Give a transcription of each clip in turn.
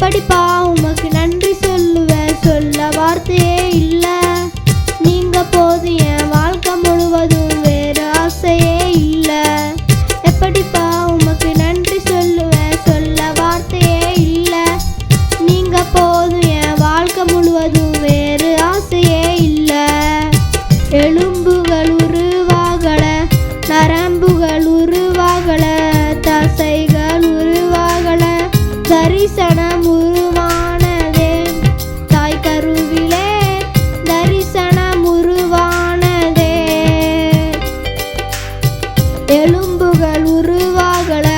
எப்படிப்பா உமக்கு நன்றி சொல்லுவேன்? சொல்ல வார்த்தையே இல்லை. நீங்க போது என் வாழ்க்கை முழுவதும் வேறு ஆசையே இல்லை. எப்படிப்பா உமக்கு நன்றி சொல்லுவேன்? சொல்ல வார்த்தையே இல்லை. நீங்க போது என் வாழ்க்கை முழுவதும் வேறு ஆசையே இல்லை. எலும்புகள் உருவாகல நரம்புகள் உருவாகல தசைகள் உருவாகல தரிசனம் எலும்புகள் உருவாகல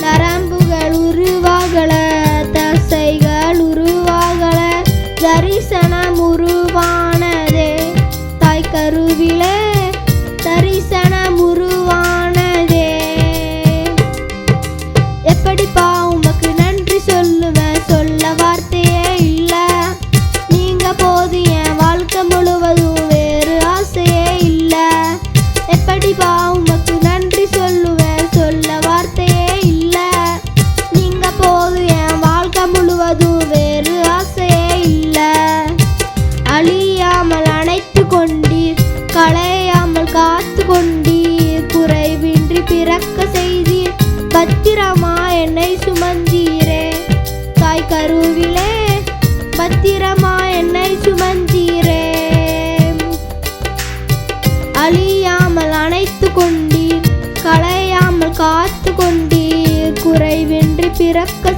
நரம்புகள் உருவாகல தசைகள் உருவாகல தரிசனம் உருவானதே. தாய் கருவிலே தரிசனம் உருவானதே. எப்படிப்பா உமக்கு நன்றி சொல்லுவேன் சொல்ல வார்த்தையே இல்ல. நீங்க போது என் வாழ்க்கை முழுவதும் வேறு ஆசையே இல்ல. எப்படிப்பா கருவிலே பத்திரமா என்னை சுமந்தீரே. அழியாமல் அணைத்து கொண்டீர் களையாமல் காத்து கொண்டீர் குறைவின்றி பிறக்க